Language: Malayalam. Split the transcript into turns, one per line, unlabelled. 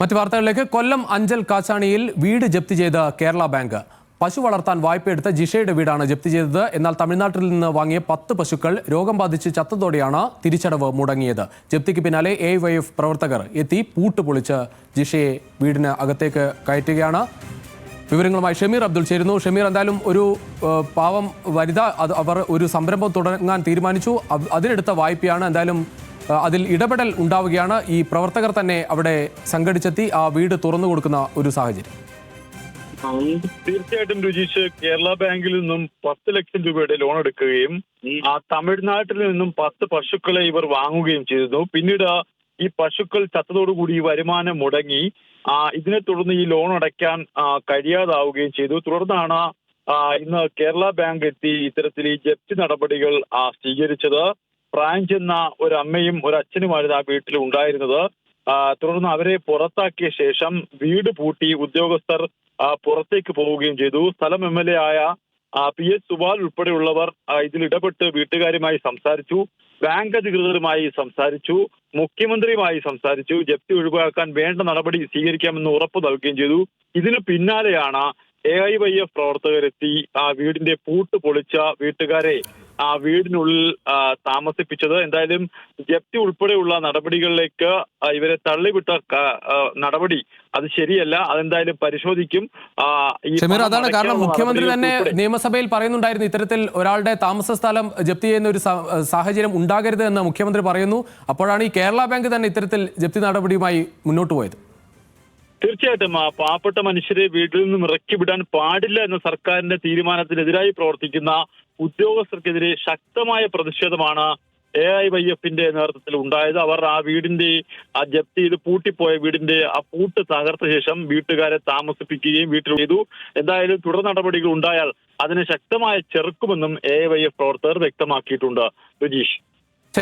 മറ്റു വാർത്തകളിലേക്ക്. കൊല്ലം അഞ്ചൽ കാച്ചാണിയിൽ വീട് ജപ്തി ചെയ്ത കേരള ബാങ്ക്. പശു വളർത്താൻ വായ്പയെടുത്ത ജിഷയുടെ വീടാണ് ജപ്തി ചെയ്തത്. എന്നാൽ തമിഴ്നാട്ടിൽ നിന്ന് വാങ്ങിയ പത്ത് പശുക്കൾ രോഗം ബാധിച്ച് ചത്തതോടെയാണ് തിരിച്ചടവ് മുടങ്ങിയത്. ജപ്തിക്ക് പിന്നാലെ എ വൈ എഫ് പ്രവർത്തകർ എത്തി പൂട്ട് പൊളിച്ച് ജിഷയെ വീടിന് അകത്തേക്ക് കയറ്റുകയാണ്. വിവരങ്ങളുമായി ഷമീർ അബ്ദുൾ ചേരുന്നു. ഷമീർ എന്തായാലും ഒരു പാവം വനിത അത് അവർ ഒരു സംരംഭം തുടങ്ങാൻ തീരുമാനിച്ചു. അത് അതിനെടുത്ത വായ്പയാണ് എന്തായാലും അതിൽ ഇടപെടൽ ഉണ്ടാവുകയാണ്. ഈ പ്രവർത്തകർ തന്നെ അവിടെ സംഘടിച്ചെത്തി ആ വീട് തുറന്നു കൊടുക്കുന്ന ഒരു സാഹചര്യം.
തീർച്ചയായിട്ടും രുചിച്ച് കേരള ബാങ്കിൽ നിന്നും പത്ത് ലക്ഷം രൂപയുടെ ലോൺ എടുക്കുകയും ആ തമിഴ്നാട്ടിൽ നിന്നും പത്ത് പശുക്കളെ ഇവർ വാങ്ങുകയും ചെയ്തു പിന്നീട് ഈ പശുക്കൾ ചത്തതോടുകൂടി ഈ വരുമാനം മുടങ്ങി ആ ഇതിനെ തുടർന്ന് ഈ ലോൺ അടയ്ക്കാൻ കഴിയാതാവുകയും ചെയ്തു. തുടർന്നാണ് ഇന്ന് കേരള ബാങ്ക് എത്തി ഇത്തരത്തിൽ ഈ ജപ്തി നടപടികൾ ആ, സ്വീകരിച്ചത്. പ്രായം എന്ന ഒരു അമ്മയും ഒരു അച്ഛനുമായിരുന്നു ആ വീട്ടിൽ ഉണ്ടായിരുന്നത്. തുടർന്ന് അവരെ പുറത്താക്കിയ ശേഷം വീട് പൂട്ടി ഉദ്യോഗസ്ഥർ പുറത്തേക്ക് പോവുകയും ചെയ്തു. സ്ഥലം എം എൽ എ ആയ പി എസ് സുബാൽ ഉൾപ്പെടെയുള്ളവർ ഇതിൽ ഇടപെട്ട് വീട്ടുകാരുമായി സംസാരിച്ചു. ബാങ്ക് അധികൃതരുമായി സംസാരിച്ചു. മുഖ്യമന്ത്രിയുമായി സംസാരിച്ചു. ജപ്തി ഒഴിവാക്കാൻ വേണ്ട നടപടി സ്വീകരിക്കാമെന്ന് ഉറപ്പ് നൽകുകയും ചെയ്തു. ഇതിന് പിന്നാലെയാണ് എ ഐ വൈ എഫ് പ്രവർത്തകരെത്തി ആ വീടിന്റെ പൂട്ട് പൊളിച്ച വീട്ടുകാരെ ആ വീടിനുള്ളിൽ താമസിപ്പിച്ചത്. എന്തായാലും ജപ്തി ഉൾപ്പെടെയുള്ള നടപടികളിലേക്ക് ഇവരെ തള്ളിവിട്ട നടപടി അത് ശരിയല്ല. അതെന്തായാലും പരിശോധിക്കും.
ഷമീർ അതാണ് കാരണം. മുഖ്യമന്ത്രി തന്നെ നിയമസഭയിൽ പറയുന്നുണ്ടായിരുന്നു ഇത്തരത്തിൽ ഒരാളുടെ താമസ സ്ഥലം ജപ്തി ചെയ്യുന്ന ഒരു സാഹചര്യം ഉണ്ടാകരുത് എന്ന് മുഖ്യമന്ത്രി പറയുന്നു. അപ്പോഴാണ് ഈ കേരള ബാങ്ക് തന്നെ ഇത്തരത്തിൽ ജപ്തി നടപടിയുമായി മുന്നോട്ട് പോയത്.
തീർച്ചയായിട്ടും ആ പാവപ്പെട്ട മനുഷ്യരെ വീട്ടിൽ നിന്നും ഇറക്കി വിടാൻ പാടില്ല എന്ന സർക്കാരിന്റെ തീരുമാനത്തിനെതിരായി പ്രവർത്തിക്കുന്ന ഉദ്യോഗസ്ഥർക്കെതിരെ ശക്തമായ പ്രതിഷേധമാണ് എ ഐ വൈ എഫിന്റെ നേതൃത്വത്തിൽ ഉണ്ടായത്. അവർ ആ വീടിന്റെ ആ ജപ്തി ചെയ്ത് പൂട്ടിപ്പോയ വീടിന്റെ ആ പൂട്ട് തകർത്ത ശേഷം വീട്ടുകാരെ താമസിപ്പിക്കുകയും വീട്ടിൽ ചെയ്തു. എന്തായാലും തുടർ നടപടികൾ ഉണ്ടായാൽ അതിനെ ശക്തമായ ചെറുക്കുമെന്നും എ വൈ എഫ് പ്രവർത്തകർ വ്യക്തമാക്കിയിട്ടുണ്ട്. രജീഷ്